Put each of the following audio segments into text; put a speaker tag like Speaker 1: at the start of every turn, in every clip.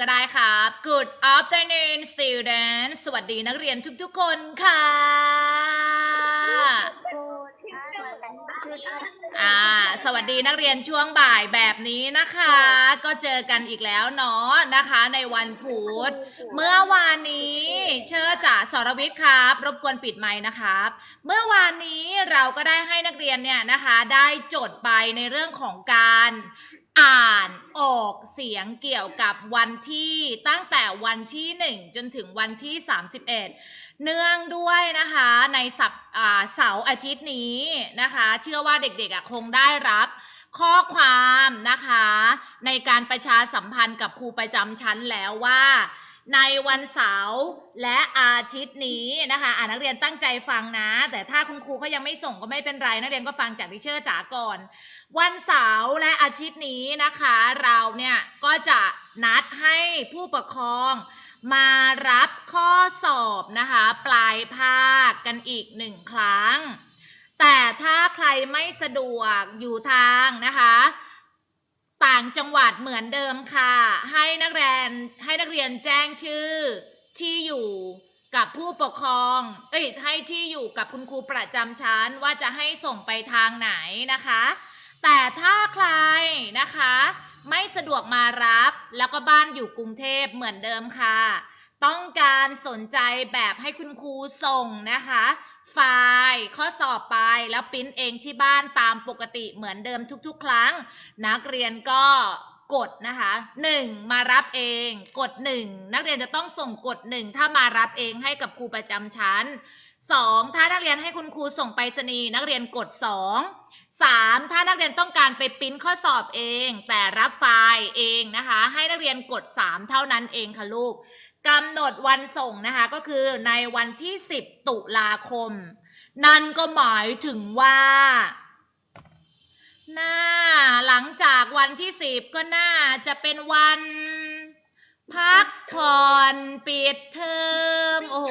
Speaker 1: ก็ได้ครับ Good afternoon students สวัสดีนักเรียนทุกๆคนค่ะ อ่า สวัสดีนักเรียนช่วงบ่ายแบบนี้นะคะ ก็เจอกันอีกแล้วเนาะนะคะ ในวันพุธเมื่อวานนี้เชิญจ่าสรวิทย์ครับ รบกวนปิดไมค์นะครับ เมื่อวานนี้เราก็ได้ให้นักเรียนเนี่ยนะคะ ได้จดไปในเรื่องของการอ่านออกเสียงเกี่ยวกับวันที่ตั้งแต่วันที่ 1 จนถึงวันที่ 31เนื่องด้วยนะคะในสัปเสาร์อาทิตย์นี้นะคะ เชื่อว่าเด็กๆอะคงได้รับข้อความนะคะ ในการประชาสัมพันธ์กับครูประจำชั้นแล้วว่า ในวันเสาร์และอาทิตย์นี้นะคะอ่านักเรียนตั้งใจฟังนะ แต่ถ้าคุณครูเขายังไม่ส่งก็ไม่เป็นไร นักเรียนก็ฟังจากทิเชอร์จ๋าก่อน วันเสาร์และอาทิตย์นี้นะคะ เราเนี่ยก็จะนัดให้ผู้ปกครอง มารับข้อสอบนะคะ ปลายภาคกันอีกหนึ่งครั้ง แต่ถ้าใครไม่สะดวกอยู่ทางนะคะต่างจังหวัดเหมือนเดิมค่ะ ให้นักเรียนให้นักเรียนแจ้งชื่อที่อยู่กับผู้ปกครอง เอ้ยให้ที่อยู่กับคุณครูประจำชั้นว่าจะให้ส่งไปทางไหนนะคะ แต่ถ้าใครนะคะ ไม่สะดวกมารับแล้วก็บ้านอยู่กรุงเทพเหมือนเดิมค่ะ ต้องการสนใจแบบให้คุณครูส่งนะคะ ไฟล์ข้อสอบไปแล้วปิ้นเองที่บ้านตามปกติเหมือนเดิมทุกๆ ครั้ง นักเรียนก็ กดนะคะ1มารับเอง กด 1 นักเรียนจะต้องส่งกด 1 ถ้ามารับเองให้กับครูประจำชั้น 2 ถ้านักเรียนให้คุณครูส่งไปรษณีย์นักเรียนกด 2 3 ถ้านักเรียนต้องการไปปริ้นข้อสอบเอง แต่รับไฟล์เองนะคะ ให้นักเรียนกด 3 เท่านั้นเองค่ะลูกกำหนดวันส่งนะคะก็คือในวันที่ 10 ตุลาคม นั่นก็หมายถึงว่า หน่าหลังจากวันที่สิบก็น่าจะเป็นวัน พักผ่อนปิดเทอมโอ้โห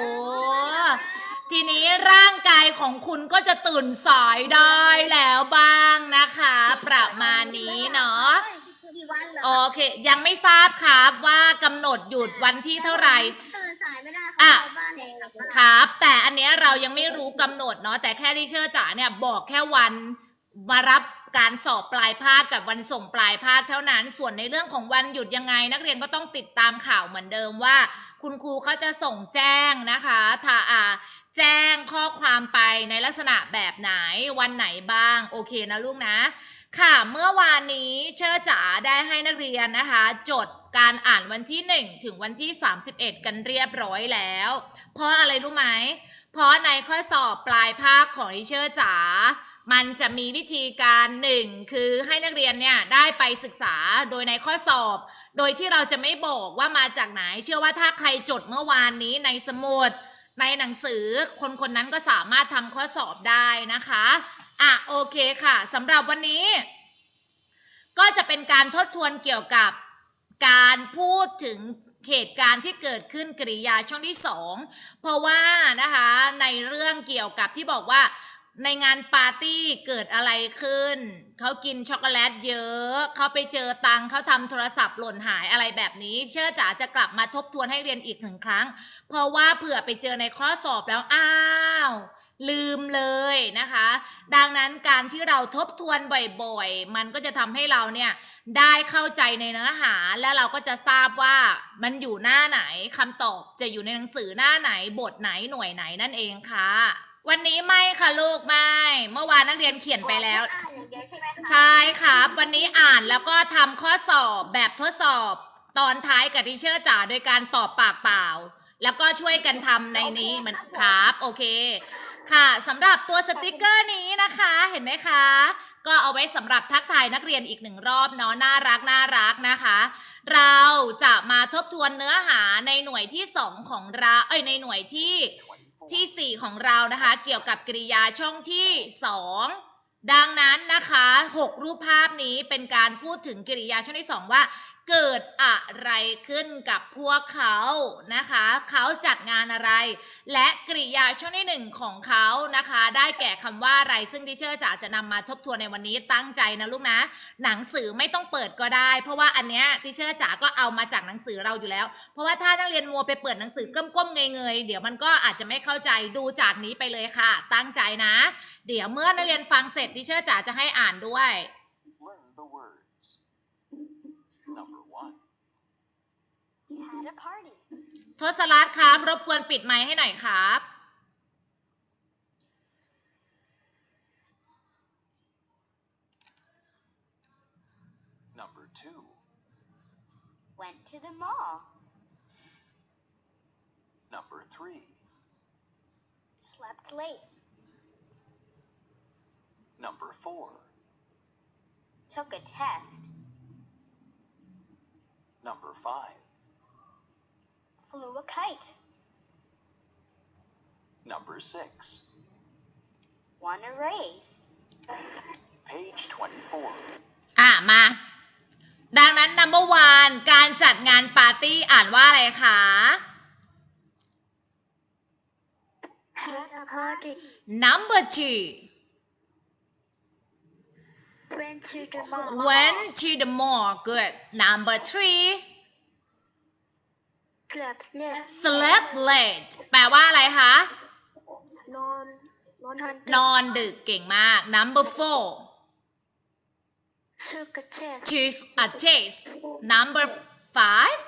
Speaker 1: ทีนี้ร่างกายของคุณก็จะตื่นสายได้แล้วบ้างนะคะ ประมาณนี้เนาะ
Speaker 2: กี่วันเหรอ
Speaker 1: โอเค ยังไม่ทราบครับว่ากำหนดหยุดวันที่เท่าไหร่
Speaker 2: ตื่นสายไม่ได้
Speaker 1: อะ
Speaker 2: เข้าบ้านเองครับ
Speaker 1: ครับ แต่อันเนี้ยเรายังไม่รู้กำหนดเนาะแต่แค่ที่เชื่อจ๋าเนี่ยบอกแค่วันมารับ การสอบปลายภาคกับวันส่งปลายภาคเท่านั้น ส่วนในเรื่องของวันหยุดยังไง นักเรียนก็ต้องติดตามข่าวเหมือนเดิมว่า คุณครูเขาจะส่งแจ้งนะคะถ้าอาแจ้งข้อความไปในลักษณะแบบไหนวันไหนบ้าง โอเคนะลูกนะ ค่ะเมื่อวานนี้เชอร์จ๋าได้ให้นักเรียนนะคะ จดการอ่านวันที่ 1 ถึงวันที่ 31 กันเรียบร้อยแล้ว เพราะอะไรรู้ไหม เพราะในข้อสอบปลายภาคของดิเชอร์จ๋า มันจะมีวิธีการหนึ่งคือให้นักเรียนเนี่ยได้ไปศึกษาโดยในข้อสอบ โดยที่เราจะไม่บอกว่ามาจากไหน เชื่อว่าถ้าใครจดเมื่อวานนี้ในสมุดในหนังสือคนคนนั้นก็สามารถทำข้อสอบได้นะคะอะโอเคค่ะสำหรับวันนี้ ก็จะเป็นการทบทวนเกี่ยวกับการพูดถึงเหตุการณ์ที่เกิดขึ้นกริยาช่องที่สองเพราะว่านะคะในเรื่องเกี่ยวกับที่บอกว่า ในงานปาร์ตี้เกิดอะไรขึ้น เขากินช็อกโกแลตเยอะ เขาไปเจอตังเขาทำโทรศัพท์หล่นหายอะไรแบบนี้ เชื่อจ๋าจะกลับมาทบทวนให้เรียนอีกหนึ่งครั้ง เพราะว่าเผื่อไปเจอในข้อสอบแล้วอ้าว ลืมเลยนะคะ ดังนั้นการที่เราทบทวนบ่อยๆ มันก็จะทำให้เราเนี่ยได้เข้าใจในเนื้อหา และเราก็จะทราบว่ามันอยู่หน้าไหนคำตอบจะอยู่ในหนังสือหน้าไหนบทไหนหน่วยไหนนั่นเองค่ะ วันนี้ไม่ค่ะลูกไม่ เมื่อวานนักเรียนเขียนไปแล้ว
Speaker 2: อ่านอย่างเดียวใช่ไหมคะ
Speaker 1: ใช่ครับ วันนี้อ่านแล้วก็ทำข้อสอบแบบทดสอบ ตอนท้ายกับทีเชอร์จ๋าโดยการตอบปากเปล่า แล้วก็ช่วยกันทำในนี้เหมือนครับ โอเค ค่ะสำหรับตัวสติกเกอร์นี้นะคะเห็นไหมคะ ก็เอาไว้สำหรับทักทายนักเรียนอีกหนึ่งรอบเนาะน่ารักน่ารักนะคะ เราจะมาทบทวนเนื้อหาในหน่วยที่ 2 ของเราเอ้ยในหน่วยที่ ที่ 4 ของเรานะคะ เกี่ยวกับกริยาช่องที่ 2 ดังนั้นนะคะ 6 รูปภาพนี้เป็นการพูดถึงกริยาช่องที่ 2 ว่า เกิดอะไรขึ้นกับพวกเขานะคะ เขาจัดงานอะไร และกริยาช่วงที่หนึ่งของเขานะคะ ได้แก่คำว่าอะไร ซึ่งทิเชอร์จ๋าจะนำมาทบทวนในวันนี้ตั้งใจนะลูกนะ หนังสือไม่ต้องเปิดก็ได้ เพราะว่าอันเนี้ยทิเชอร์จ๋าก็เอามาจากหนังสือเราอยู่แล้ว เพราะว่าถ้านักเรียนมัวไปเปิดหนังสือก้มๆเงยๆเดี๋ยวมันก็อาจจะไม่เข้าใจดูจากนี้ไปเลยค่ะ ตั้งใจนะ เดี๋ยวเมื่อนักเรียนฟังเสร็จทิเชอร์จ๋าจะให้อ่านด้วย ทศรัตน์ครับ รบกวนปิดไมค์ให้หน่อยครับ
Speaker 3: Number two.
Speaker 2: went to the mall
Speaker 3: Number three.
Speaker 2: slept late
Speaker 3: Number four.
Speaker 2: took a test
Speaker 3: Number five.
Speaker 2: Flew a kite
Speaker 3: Number six.
Speaker 2: won a race
Speaker 3: Page 24.
Speaker 1: อะ มา ดังนั้น number one การจัดงานปาร์ตี้อ่านว่าอะไรคะ
Speaker 2: had a party
Speaker 1: number two
Speaker 2: went to the mall
Speaker 1: went to the mall good number three
Speaker 2: slept late
Speaker 1: slept late แปลว่าอะไรคะ
Speaker 2: นอนนอนทัน
Speaker 1: นอนดึกเก่งมาก number four
Speaker 2: took a test
Speaker 1: choose a taste number five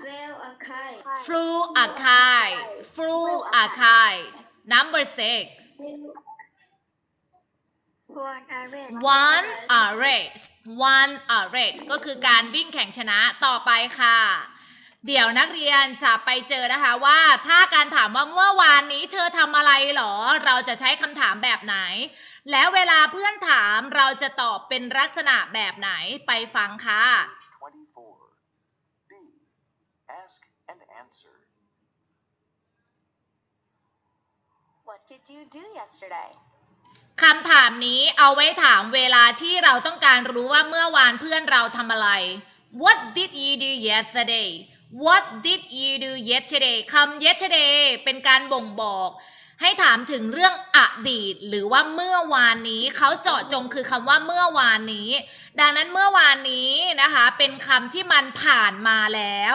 Speaker 2: flew a kite
Speaker 1: flew a kite flew a kite number six
Speaker 2: won a race
Speaker 1: one a race one a race ก็คือการวิ่งแข่งชนะต่อไปค่ะ เดี๋ยวนักเรียนจะไปเจอนะคะว่า ถ้าการถามว่าเมื่อวานนี้เธอทำอะไรหรอ เราจะใช้คำถามแบบไหน แล้วเวลาเพื่อนถามเราจะตอบเป็นลักษณะแบบไหนไปฟังค่ะ
Speaker 3: 24. B. Ask and answer.
Speaker 2: what did you do yesterday
Speaker 1: คำถามนี้เอาไว้ถามเวลาที่เราต้องการรู้ว่าเมื่อวานเพื่อนเราทำอะไร What did you do yesterday What did you do yesterday คำ yesterday เป็นการบ่งบอกให้ถามถึงเรื่องอดีต หรือว่าเมื่อวานนี้เขาเจาะจงคือคำว่าเมื่อวานนี้ ดังนั้นเมื่อวานนี้นะคะ เป็นคำที่มันผ่านมาแล้ว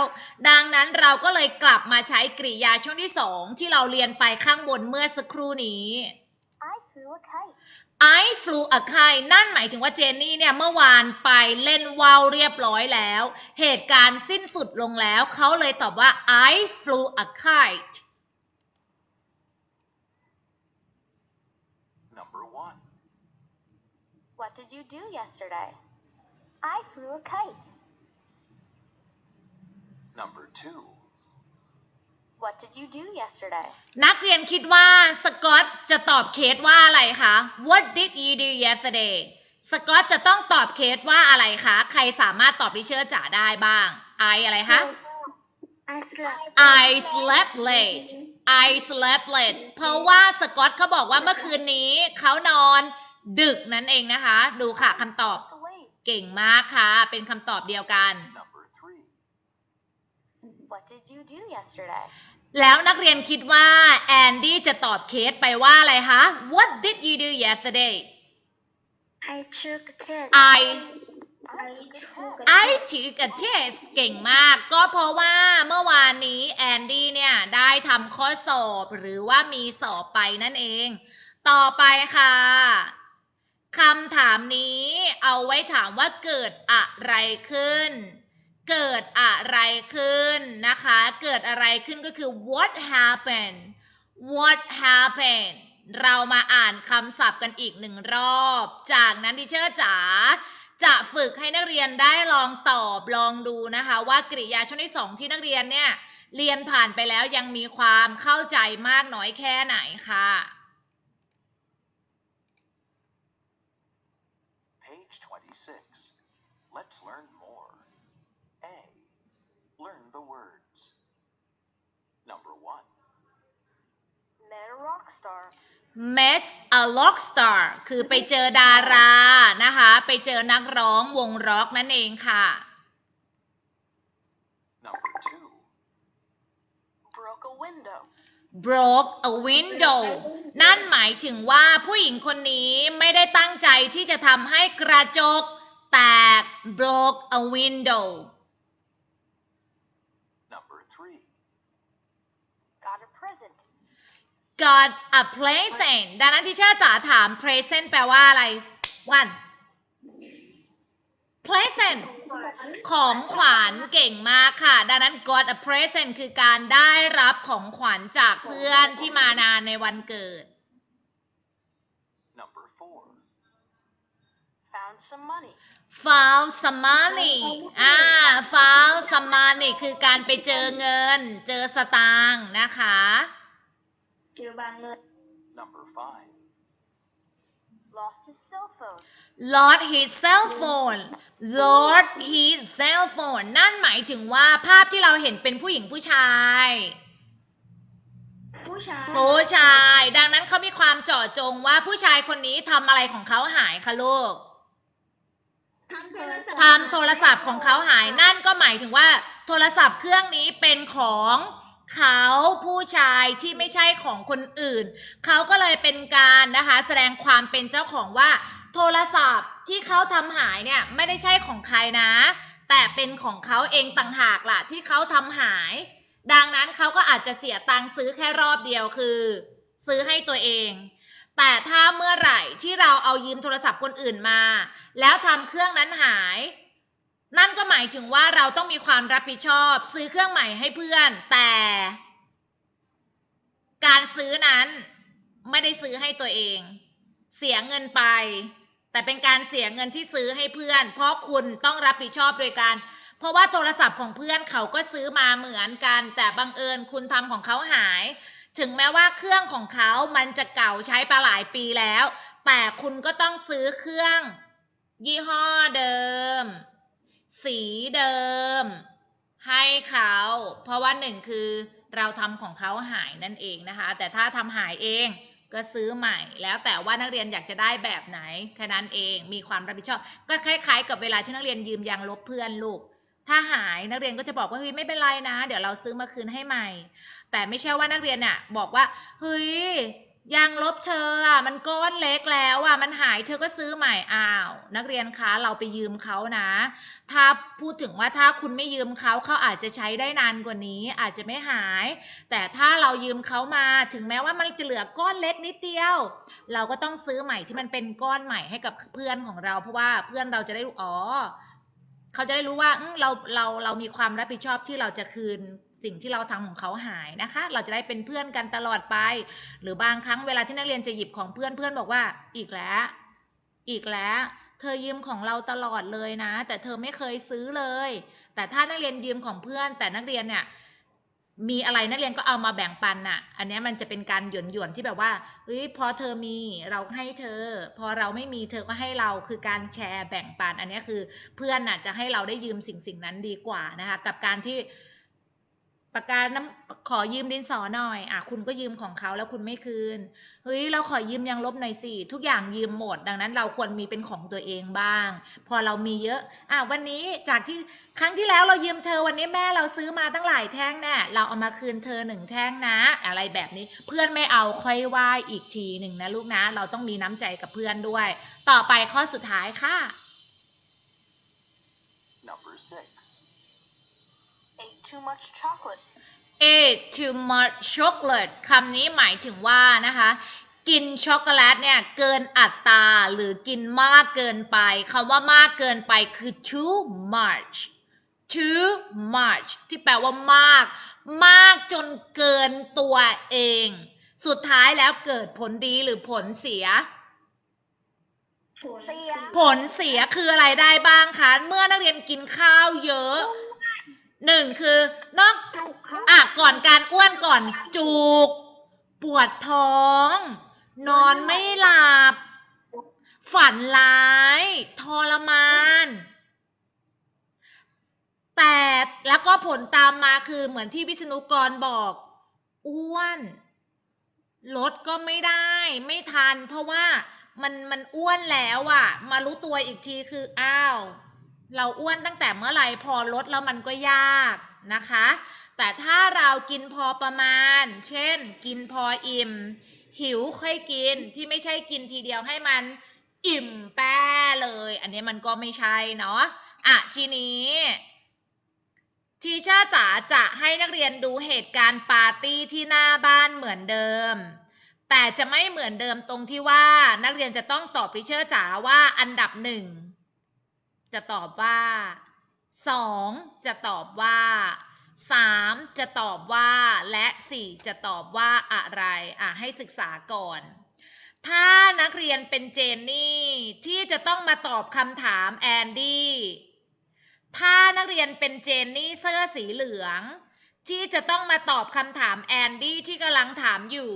Speaker 1: ดังนั้นเราก็เลยกลับมาใช้กริยาช่วงที่สองที่เราเรียนไปข้างบนเมื่อสักครู่นี้
Speaker 2: I flew a kite
Speaker 1: I flew a kite นั่นหมายถึงว่าเจนนี่เนี่ย เมื่อวานไปเล่นว่าวเรียบร้อยแล้ว เหตุการณ์สิ้นสุดลงแล้ว เขาเลยตอบว่า I flew a kite
Speaker 3: Number one.
Speaker 2: what did you do yesterday I flew a kite
Speaker 3: Number two.
Speaker 2: What did you do yesterday
Speaker 1: นักเรียนคิดว่าสกอตจะตอบเคสว่าอะไรคะ What did you do yesterday สกอตจะต้องตอบเคสว่าอะไรคะ ใครสามารถตอบดิเชอร์จ๋าได้บ้าง I อะไรคะ
Speaker 2: I slept
Speaker 1: I slept late I slept late เพราะว่าสกอตเขาบอกว่าเมื่อคืนนี้เขานอนดึกนั่นเองนะคะ ดูค่ะคำตอบ
Speaker 2: late
Speaker 1: เก่งมากค่ะ เป็นคำตอบเดียวกัน
Speaker 3: Number three.
Speaker 2: what did you do yesterday
Speaker 1: แล้วนักเรียนคิดว่าแอนดี้จะตอบเคสไปว่าอะไรคะ What did you do yesterday
Speaker 2: I took a test
Speaker 1: I
Speaker 2: I took
Speaker 1: I took a test เก่งมาก ก็เพราะว่าเมื่อวานนี้แอนดี้เนี่ย ได้ทำข้อสอบหรือว่ามีสอบไปนั่นเอง ต่อไปค่ะคำถามนี้เอาไว้ถามว่าเกิดอะไรขึ้น เกิดอะไรขึ้นนะคะ เกิดอะไรขึ้นก็คือ what happened what happened เรามาอ่านคำศัพท์กันอีกหนึ่งรอบ จากนั้นดิเชอร์จ๋าจะฝึกให้นักเรียนได้ลองตอบลองดูนะคะ ว่ากริยาช่วงที่สองที่นักเรียนเนี่ยเรียนผ่านไปแล้วยังมีความเข้าใจมากน้อยแค่ไหนค่ะ
Speaker 3: Page 26. Let's learn a
Speaker 2: rock star
Speaker 1: met a rock star คือไปเจอดารานะคะ ไปเจอนักร้องวงร็อกนั่นเองค่ะ number two
Speaker 2: broke a window
Speaker 1: broke a window นั่นหมายถึงว่าผู้หญิงคนนี้ไม่ได้ตั้งใจที่จะทำให้กระจกแตก broke a window got a present ดังนั้นที่เชื่อจ๋าถาม present แปลว่าอะไร one present ของขวัญเก่งมากค่ะ ดังนั้น got a present คือการได้รับของขวัญจากเพื่อนที่มานานในวันเกิด
Speaker 3: Number four.
Speaker 2: Found some money.
Speaker 1: found some money อ่า found some money คือการไปเจอเงิน เจอสตางค์นะคะ
Speaker 4: เจอบางเงิน
Speaker 3: Number five.
Speaker 2: Lost his cell phone.
Speaker 1: lost his cell phone lost his cell phone นั่นหมายถึงว่าภาพที่เราเห็นเป็นผู้หญิงผู้ชาย
Speaker 4: ผู้ชาย
Speaker 1: ผู้ชาย ดังนั้นเขามีความเจาะจงว่าผู้ชายคนนี้ทำอะไรของเขาหายคะลูก
Speaker 4: ทำโทรศัพท์
Speaker 1: ทำโทรศัพท์ของเขาหาย นั่นก็หมายถึงว่า โทรศัพท์เครื่องนี้เป็นของ เขาผู้ชายที่ไม่ใช่ของคนอื่น เขาก็เลยเป็นการนะคะ แสดงความเป็นเจ้าของว่า โทรศัพท์ที่เขาทำหายเนี่ยไม่ได้ใช่ของใครนะ แต่เป็นของเขาเองต่างหากล่ะที่เขาทำหาย ดังนั้นเขาก็อาจจะเสียตังค์ซื้อแค่รอบเดียวคือ ซื้อให้ตัวเอง แต่ถ้าเมื่อไหร่ที่เราเอายืมโทรศัพท์คนอื่นมา แล้วทำเครื่องนั้นหาย นั่นก็หมายถึงว่าเราต้องมีความรับผิดชอบ ซื้อเครื่องใหม่ให้เพื่อน แต่ การซื้อนั้นไม่ได้ซื้อให้ตัวเอง เสียเงินไป แต่เป็นการเสียเงินที่ซื้อให้เพื่อน เพราะคุณต้องรับผิดชอบโดยการ เพราะว่าโทรศัพท์ของเพื่อนเขาก็ซื้อมาเหมือนกัน แต่บังเอิญคุณทำของเขาหาย ถึงแม้ว่าเครื่องของเขามันจะเก่าใช้มาหลายปีแล้ว แต่คุณก็ต้องซื้อเครื่อง ยี่ห้อเดิม สีเดิม ให้เขา เพราะว่าหนึ่งคือเราทำของเขาหายนั่นเองนะคะ แต่ถ้าทำหายเองก็ซื้อใหม่ แล้วแต่ว่านักเรียนอยากจะได้แบบไหนแค่นั้นเองมีความรับผิดชอบ ก็คล้ายๆ กับเวลาที่นักเรียนยืมยางลบเพื่อนลูกถ้าหายนักเรียนก็จะบอกว่าเฮ้ยไม่เป็นไรนะ เดี๋ยวเราซื้อมาคืนให้ใหม่ แต่ไม่ใช่ว่านักเรียนน่ะบอกว่าเฮ้ย ยางลบเธออะมันก้อนเล็กแล้วอะมันหายเธอก็ซื้อใหม่อ้าว นักเรียนคะเราไปยืมเขานะ ถ้าพูดถึงว่าถ้าคุณไม่ยืมเขาเขาอาจจะใช้ได้นานกว่านี้ อาจจะไม่หาย แต่ถ้าเรายืมเขามาถึงแม้ว่ามันจะเหลือก้อนเล็กนิดเดียว เราก็ต้องซื้อใหม่ที่มันเป็นก้อนใหม่ให้กับเพื่อนของเรา เพราะว่าเพื่อนเราจะได้รู้อ๋อเขาจะได้รู้ว่าเราเราเรามีความรับผิดชอบที่เราจะคืน สิ่งที่เราทำของเขาหายนะคะ เราจะได้เป็นเพื่อนกันตลอดไป หรือบางครั้งเวลาที่นักเรียนจะหยิบของเพื่อนเพื่อนบอกว่า อีกแล้ว อีกแล้ว เธอยืมของเราตลอดเลยนะ แต่เธอไม่เคยซื้อเลย แต่ถ้านักเรียนยืมของเพื่อน แต่นักเรียนเนี่ยมีอะไรนักเรียนก็เอามาแบ่งปันน่ะ อันนี้มันจะเป็นการหยวนหยวนที่แบบว่าเฮ้ยพอเธอมีเราให้เธอ พอเราไม่มีเธอก็ให้เราคือการแชร์แบ่งปัน อันนี้คือเพื่อนน่ะจะให้เราได้ยืมสิ่งสิ่งนั้นดีกว่านะคะ กับการที่ ปากกาน้ำขอยืมดินสอหน่อยอะคุณก็ยืมของเขาแล้วคุณไม่คืนเฮ้ยเราขอยืมยังลบหน่อยสิทุกอย่างยืมหมด ดังนั้นเราควรมีเป็นของตัวเองบ้าง พอเรามีเยอะอะวันนี้จากที่ครั้งที่แล้วเรายืมเธอวันนี้แม่เราซื้อมาตั้งหลายแท่งแน่เราเอามาคืนเธอหนึ่งแท่งนะ อะไรแบบนี้เพื่อนไม่เอาค่อยว่าอีกทีหนึ่งนะลูกนะ เราต้องมีน้ำใจกับเพื่อนด้วย ต่อไปข้อสุดท้ายค่ะ
Speaker 3: Number six.
Speaker 2: Ate too much chocolate.
Speaker 1: ate too much chocolate คำนี้หมายถึงว่านะคะ กินช็อกโกแลตเนี่ยเกินอัตราหรือกินมากเกินไปคำว่ามากเกินไปคือ too much too much ที่แปลว่ามาก มากจนเกินตัวเอง สุดท้ายแล้วเกิดผลดีหรือผลเสีย
Speaker 4: ผล
Speaker 2: เสีย
Speaker 1: ผลเสียคืออะไรได้บ้างคะ เมื่อนักเรียนกินข้าวเยอะ หนึ่งคือนอกอะก่อนการอ้วนก่อนจุก ปวดท้อง นอนไม่หลับ ฝันร้าย ทรมาน แต่แล้วก็ผลตามมาคือเหมือนที่วิษณุกรบอก อ้วนลดก็ไม่ได้ ไม่ทัน เพราะว่ามันมันอ้วนแล้วอะ มารู้ตัวอีกทีคืออ้าว เราอ้วนตั้งแต่เมื่อไหร่พอลดแล้วมันก็ยากนะคะ แต่ถ้าเรากินพอประมาณ เช่น กินพออิ่ม หิวค่อยกินที่ไม่ใช่กินทีเดียวให้มันอิ่มแป้เลย อันนี้มันก็ไม่ใช่เนาะอะทีนี้ทีเชอร์จ๋าจะให้นักเรียนดูเหตุการณ์ปาร์ตี้ที่หน้าบ้านเหมือนเดิม แต่จะไม่เหมือนเดิมตรงที่ว่านักเรียนจะต้องตอบทีเชอร์จ๋าว่าอันดับหนึ่ง จะตอบว่าสองจะตอบว่าสามจะตอบว่า และสี่จะตอบว่าอะไร อะ ให้ศึกษาก่อน ถ้านักเรียนเป็นเจนนี่ที่จะต้องมาตอบคำถามแอนดี้ ถ้านักเรียนเป็นเจนนี่เสื้อสีเหลืองที่จะต้องมาตอบคำถามแอนดี้ที่กำลังถามอยู่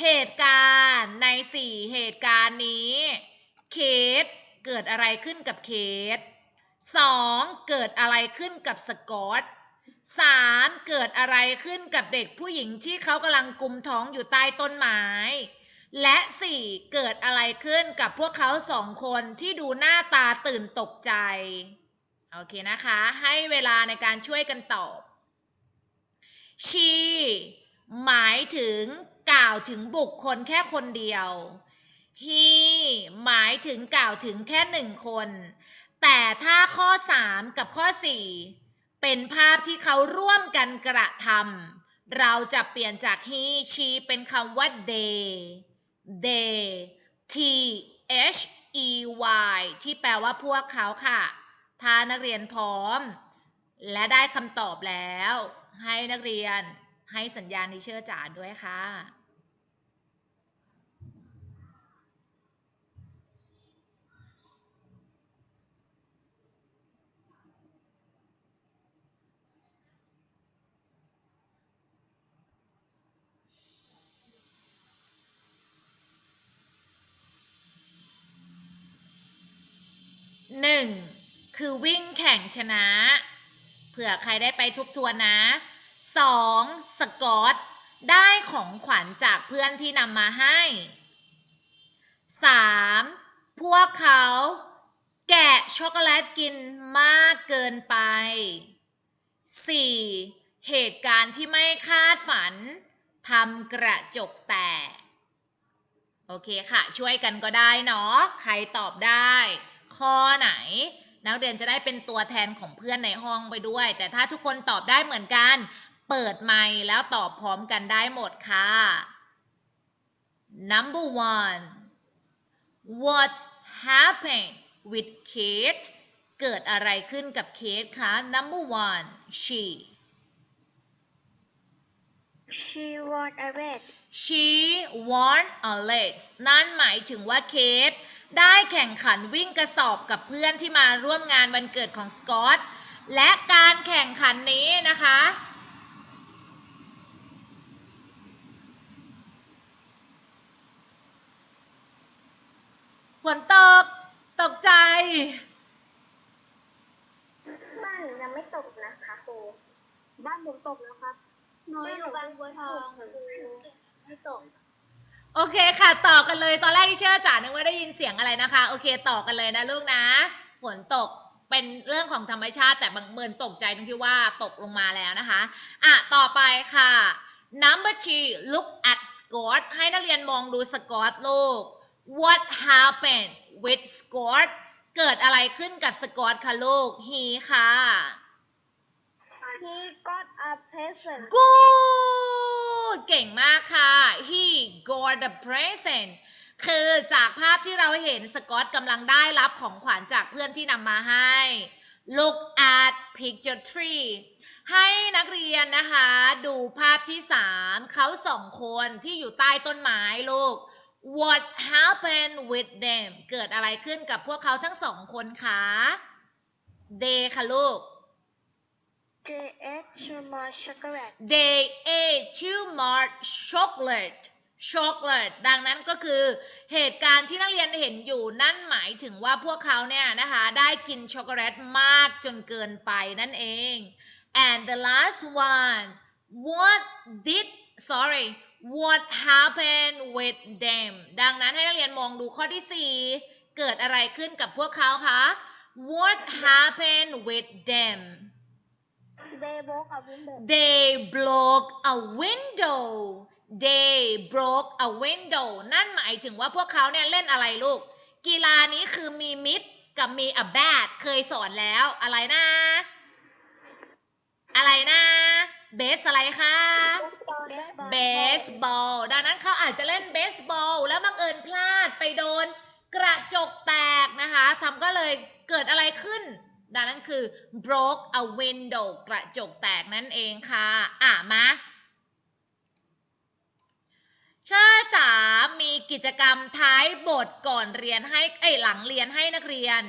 Speaker 1: เหตุการณ์ในสี่เหตุการณ์นี้เคส เกิดอะไรขึ้นกับเคสสองเกิดอะไรขึ้นกับสกอตสามเกิดอะไรขึ้นกับเด็กผู้หญิงที่เขากำลังกุมท้องอยู่ใต้ต้นไม้ และสี่เกิดอะไรขึ้นกับพวกเขาสองคนที่ดูหน้าตาตื่นตกใจ โอเคนะคะ ให้เวลาในการช่วยกันตอบ she หมายถึงกล่าวถึงบุคคลแค่คนเดียว he หมายถึงกล่าวถึงแค่หนึ่งคน แต่ถ้าข้อ 3 กับข้อ 4 เป็นภาพที่เขาร่วมกันกระทำเราจะเปลี่ยนจาก he she เป็นคำว่า they they t h e y ที่แปลว่าพวกเขาค่ะ ถ้านักเรียนพร้อม และได้คำตอบแล้ว ให้นักเรียนให้สัญญาณที่เชื่อจ๋าด้วยค่ะ หนึ่งคือวิ่งแข่งชนะ เผื่อใครได้ไปทุบทวนนะสองสกอตได้ของขวัญจากเพื่อนที่นำมาให้สามพวกเขาแกะช็อกโกแลตกินมากเกินไปสี่เหตุการณ์ที่ไม่คาดฝันทำกระจกแตก โอเคค่ะ ช่วยกันก็ได้เนาะ ใครตอบได้ ข้อไหน นักเรียนจะได้เป็นตัวแทนของเพื่อนในห้องไปด้วย แต่ถ้าทุกคนตอบได้เหมือนกัน เปิดไมค์แล้วตอบพร้อมกันได้หมดค่ะ number one what happened with Kate เกิดอะไรขึ้นกับเคทคะ number one she
Speaker 4: she won a race
Speaker 1: she won a race นั่นหมายถึงว่าเคทได้แข่งขันวิ่งกระสอบกับเพื่อนที่มาร่วมงานวันเกิดของสกอต และการแข่งขันนี้นะคะ ฝนตก ตกใจ
Speaker 4: บ้านหนูยังไม่ตกนะคะครูบ้านผมตกแล้วครับ
Speaker 5: หนูอยู่บางบัวทองไม่ตก
Speaker 1: โอเคค่ะ ต่อกันเลยตอนแรกที่เชื่อจ๋านึกว่าได้ยินเสียงอะไรนะคะ โอเค ต่อกันเลยนะลูกนะฝนตกเป็นเรื่องของธรรมชาติแต่บางเมินตกใจตรงที่ว่าตกลงมาแล้วนะคะอะต่อไปค่ะ number two look at Scott ให้นักเรียนมองดูสกอตลูก what happened with Scott เกิดอะไรขึ้นกับสกอตคะลูก he ค่ะ
Speaker 4: he got a present
Speaker 1: good เก่งมากค่ะ he got the present คือจากภาพที่เราเห็นสกอตกำลังได้รับของขวัญจากเพื่อนที่นำมาให้ look at picture three ให้นักเรียนนะคะ ดูภาพที่สามเขาสองคนที่อยู่ใต้ต้นไม้ลูก what happened with them เกิดอะไรขึ้นกับพวกเขาทั้งสองคนคะ they ค่ะลูก
Speaker 4: they ate too much chocolate
Speaker 1: they ate too much chocolate chocolate ดังนั้นก็คือเหตุการณ์ที่นักเรียนเห็นอยู่นั่นหมายถึงว่าพวกเขาเนี่ยนะคะ ได้กินช็อกโกแลตมากจนเกินไปนั่นเอง and the last one what did sorry what happened with them ดังนั้นให้นักเรียนมองดูข้อที่ 4 เกิดอะไรขึ้นกับพวกเขาคะ what happened with them
Speaker 5: they broke a window
Speaker 1: they broke a window they broke a window นั่นหมายถึงว่าพวกเขาเนี่ยเล่นอะไรลูก กีฬานี้คือมีมิดกับมี a bat เคยสอนแล้วอะไรนะ อะไรนะเบสอะไรคะเบสบอลดังนั้นเขาอาจจะเล่นเบสบอลแล้วบังเอิญพลาดไปโดนกระจกแตกนะคะทำก็เลยเกิดอะไรขึ้น ดังนั้นคือ broke a window กระจกแตกนั่นเองค่ะ อะมาเชอจ๋ามีกิจกรรมท้ายบทก่อนเรียนให้เอ้หลังเรียนให้นักเรียน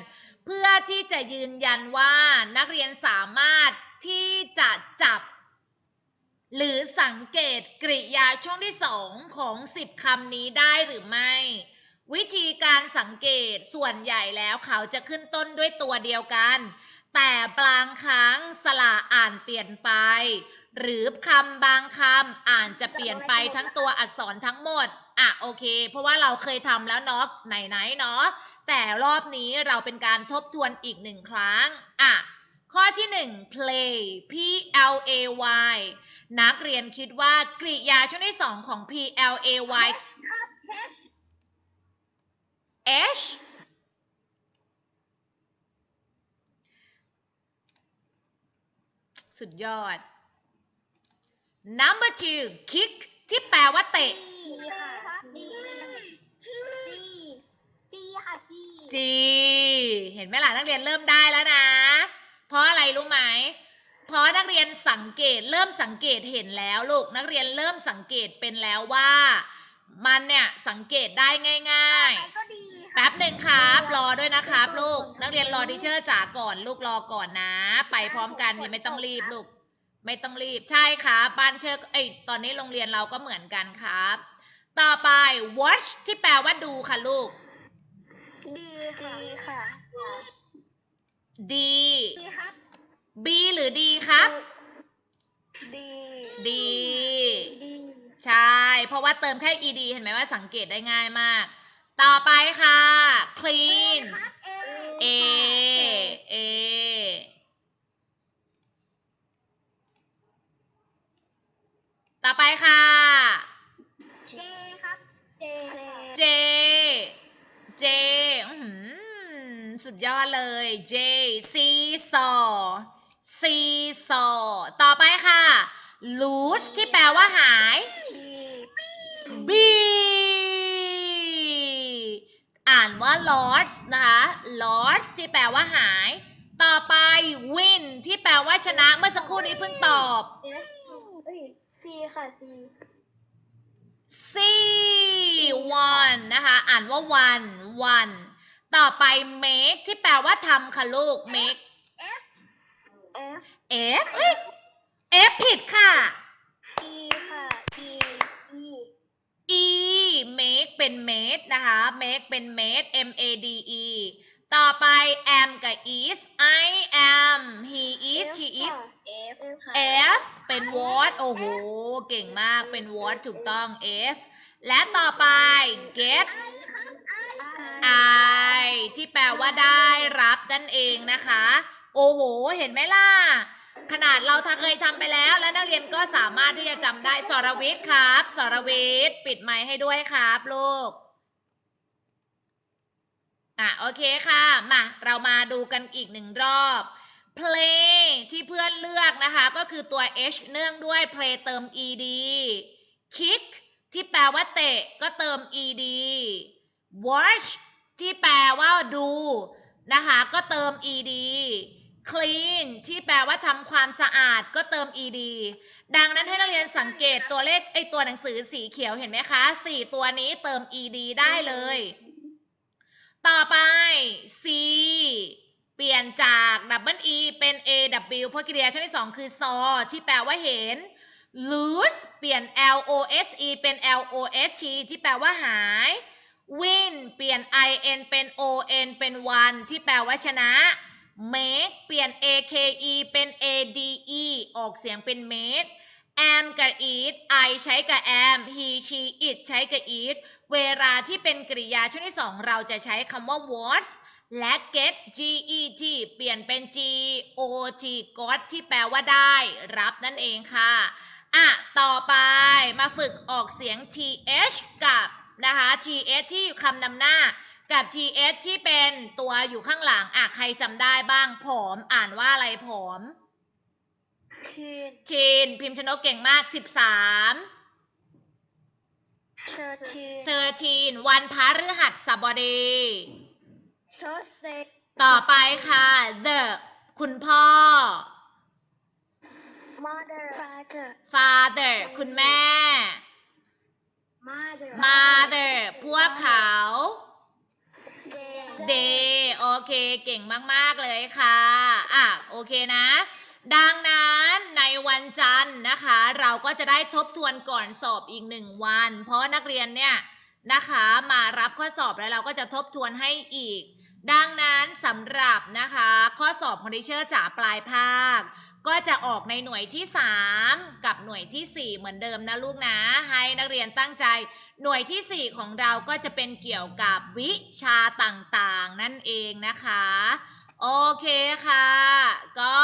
Speaker 1: เพื่อที่จะยืนยันว่านักเรียนสามารถที่จะจับ หรือสังเกตกริยาช่วงที่สองของสิบคำนี้ได้หรือไม่ วิธีการสังเกตส่วนใหญ่แล้วเขาจะขึ้นต้นด้วยตัวเดียวกัน แต่บางครั้งสระอ่านเปลี่ยนไป หรือคำบางคำอ่านจะเปลี่ยนไปทั้งตัวอักษรทั้งหมด อะโอเค เพราะว่าเราเคยทำแล้วเนาะไหนๆเนาะแต่รอบนี้เราเป็นการทบทวนอีกหนึ่งครั้ง อะข้อที่หนึ่ง play P L A Y นักเรียนคิดว่ากริยาช่วงที่สองของ P L A Y H สุดยอด number two kick ที่แปลว่าเตะ
Speaker 5: จีค่ะจีจีจีค่ะจี
Speaker 1: G เห็นไหมล่ะนักเรียนเริ่มได้แล้วนะ เพราะอะไรรู้ไหม เพราะนักเรียนสังเกตเริ่มสังเกตเห็นแล้วลูกนักเรียนเริ่มสังเกตเป็นแล้วว่า มันเนี่ยสังเกตได้ง่าย
Speaker 5: ไปก็ดีค่ะ
Speaker 1: ๆ แป๊บหนึ่งครับ รอด้วยนะครับ ลูก นักเรียนรอดิเชอร์จ๋าก่อน ลูกรอก่อนนะ ไปพร้อมกันยังไม่ต้องรีบลูก ไม่ต้องรีบใช่ครับบ้านเชอร์เอ้ยตอนนี้โรงเรียนเราก็เหมือนกันครับ ต่อไป watch ที่แปลว่าดูค่ะลูก
Speaker 5: ดีค่ะดีค่ะ
Speaker 1: D
Speaker 5: ดีครับ
Speaker 1: B หรือ D ครับ
Speaker 5: ดี
Speaker 1: D
Speaker 5: ดี
Speaker 1: ใช่ เพราะว่าเติมแค่ ed เห็นไหมว่าสังเกตได้ง่ายมาก ต่อไปค่ะ clean
Speaker 5: ครับ
Speaker 1: A A ต่อไปค่ะ
Speaker 5: เจครับ เจ
Speaker 1: J J อื้อหือสุดยอดเลย J seesaw seesaw ต่อไปค่ะ lose ที่แปลว่าหาย
Speaker 5: บี
Speaker 1: B อ่านว่า lost นะคะ lost ที่แปลว่าหาย ต่อไป win ที่แปลว่าชนะเมื่อสักครู่นี้เพิ่งตอบ
Speaker 5: เอฟเอ้ยซีค่ะซี
Speaker 1: C one นะคะ อ่านว่า one one ต่อไป make ที่แปลว่าทำค่ะลูก make
Speaker 5: เอฟ
Speaker 1: F เอ้ย F ผิดค่ะ
Speaker 5: อีค่ะอีอี
Speaker 1: E make เป็น made นะคะ make เป็น made M A D E ต่อไป am กับ is I am he is she is
Speaker 5: เอฟค่ะ
Speaker 1: F เป็น what โอ้โห เก่งมากเป็น what ถูกต้อง F และต่อไป get I ที่แปลว่าได้รับนั่นเองนะคะ โอ้โห เห็นไหมล่ะ ขนาดเราถ้าเคยทำไปแล้ว และนักเรียนก็สามารถที่จะจำได้สรวิทย์ครับ สรวิทย์ปิดไมค์ให้ด้วยครับลูกอะโอเคค่ะมาเรามาดูกันอีกหนึ่งรอบ play ที่เพื่อนเลือกนะคะ ก็คือตัว h เนื่องด้วย play เติม ed kick ที่แปลว่าเตะก็เติม ed watch ที่แปลว่าดูนะคะ ก็เติม ed clean ที่แปลว่าทำความสะอาดก็เติม ed ดังนั้นให้นักเรียนสังเกตตัวเลขไอตัวหนังสือสีเขียวเห็นไหมคะสี่ตัวนี้เติม ed ได้เลย ต่อไป C เปลี่ยนจาก double E เป็น AW เพราะกริยาช่วงที่สองคือ saw ที่แปลว่าเห็น lose เปลี่ยน LOSE เป็น LOST ที่แปลว่าหาย win เปลี่ยน IN เป็น ON เป็น one ที่แปลว่าชนะ make เปลี่ยน AKE เป็น ADE ออกเสียงเป็น make am กับ eat I ใช้กับ am he she it ใช้กับ eat เวลาที่เป็นกริยาช่วงที่สองเราจะใช้คำว่า was และ get G E T เปลี่ยนเป็น G O T got ที่แปลว่าได้ รับนั่นเองค่ะ อะ ต่อไปมาฝึกออกเสียง th กับนะคะ th ที่อยู่คำนำหน้า กับ th ที่เป็นตัวอยู่ข้างหลังอะใครจำได้บ้างผอมอ่านว่าอะไรผอม
Speaker 4: ทีน
Speaker 1: จีนพิมพ์ชนกเก่งมาก 13
Speaker 4: เชอร์ทีน
Speaker 1: 13 วันพฤหัสบดี
Speaker 4: เชอร์เซ
Speaker 1: ต่อไปค่ะ the คุณพ่อ
Speaker 4: มาเดอร์ฟาเดอร์
Speaker 1: father คุณแม่
Speaker 4: มาเดอร์
Speaker 1: mother พวกเขา
Speaker 4: เด ย์
Speaker 1: โอเคเก่งมากๆเลยค่ะอะโอเคนะ ดังนั้นในวันจันทร์นะคะ เราก็จะได้ทบทวนก่อนสอบอีกหนึ่งวัน เพราะนักเรียนเนี่ยนะคะมารับข้อสอบแล้วเราก็จะทบทวนให้อีก ดังนั้นสำหรับนะคะ ข้อสอบคอนดิเชอร์จากปลายภาค ก็จะออกในหน่วยที่ 3 กับหน่วยทีสี่ 4 เหมือนเดิมนะลูกนะ ให้นักเรียนตั้งใจ หน่วยทีสี่ 4 ของเราก็จะเป็นเกี่ยวกับวิชาต่างๆ นั่นเองนะคะ โอเคค่ะ ก็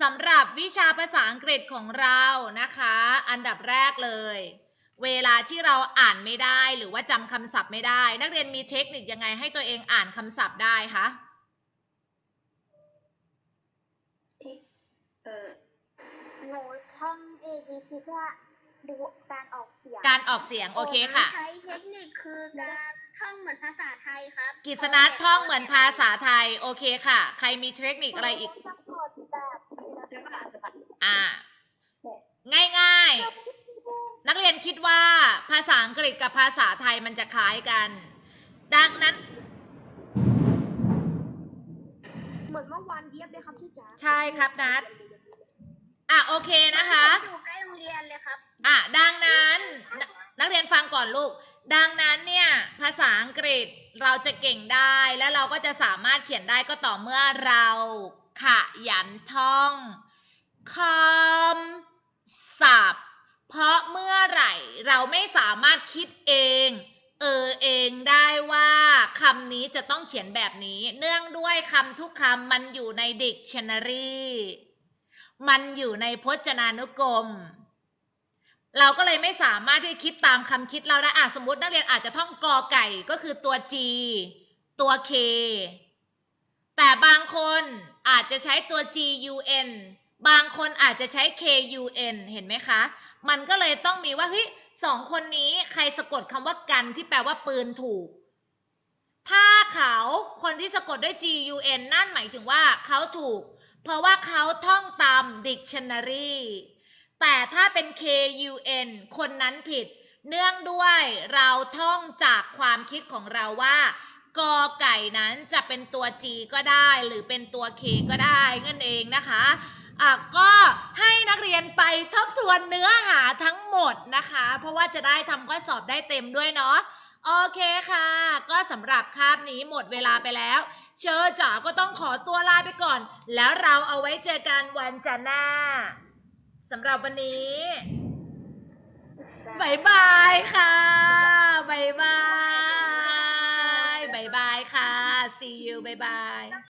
Speaker 1: สำหรับวิชาภาษาอังกฤษของเรานะคะ อันดับแรกเลย เวลาที่เราอ่านไม่ได้หรือว่าจำคำศัพท์ไม่ได้ นักเรียนมีเทคนิคยังไงให้ตัวเองอ่านคำศัพท์ได้คะ
Speaker 4: เออหนู ท่อง A B C เพื่อดูการออกเสียง
Speaker 1: การออกเสียงโอเคค่ะ
Speaker 4: ใช้เทคนิคคือการท่องเหมือนภาษาไทยครับ
Speaker 1: กิษนัทท่องเหมือนภาษาไทยโอเคค่ะ ใครมีเทคนิคอะไรอีก
Speaker 4: สะกดแบบเดี๋ยวก่อน
Speaker 1: อ่า ง่ายๆ นักเรียนคิดว่าภาษาอังกฤษกับภาษาไทยมันจะคล้ายกัน ดังนั้น
Speaker 4: เหมือนเมื่อวานเย็บเลยครับพี่จ๋า
Speaker 1: ใช่ครับนัด อะโอเคนะคะ
Speaker 4: อยู่ใกล้โรงเรียนเลยครับ
Speaker 1: อะดังนั้นนนักเรียนฟังก่อนลูก ดังนั้นเนี่ยภาษาอังกฤษเราจะเก่งได้ และเราก็จะสามารถเขียนได้ก็ต่อเมื่อเราขยันท่องคำศัพท์ เพราะเมื่อไหร่เราไม่สามารถคิดเอง เออเองได้ว่าคำนี้จะต้องเขียนแบบนี้ เนื่องด้วยคำทุกคำมันอยู่ใน dictionary มันอยู่ในพจนานุกรม เราก็เลยไม่สามารถที่คิดตามคำคิดเราได้อะสมมตินักเรียนอาจจะท่องกอไก่ก็คือตัว G ตัว K แต่บางคนอาจจะใช้ตัว G U N บางคนอาจจะใช้ K U N เห็นไหมคะ มันก็เลยต้องมีว่าเฮ้ยสองคนนี้ใครสะกดคำว่ากันที่แปลว่าปืนถูก ถ้าเขาคนที่สะกดด้วย G U N นั่นหมายถึงว่าเขาถูก เพราะว่าเขาท่องตาม dictionary แต่ถ้าเป็น K U N คนนั้นผิด เนื่องด้วยเราท่องจากความคิดของเราว่ากอไก่นั้นจะเป็นตัว G ก็ได้หรือเป็นตัว K ก็ได้นั่นเองนะคะอะก็ให้นักเรียนไปทบทวนเนื้อหาทั้งหมดนะคะ เพราะว่าจะได้ทำข้อสอบได้เต็มด้วยเนาะ โอเคค่ะ ก็สำหรับคาบนี้หมดเวลาไปแล้ว เชอร์จ๋าก็ต้องขอตัวลาไปก่อน แล้วเราเอาไว้เจอกันวันจันทร์หน้าสำหรับวันนี้บายบายค่ะบายบายบายบายค่ะ see you บายบาย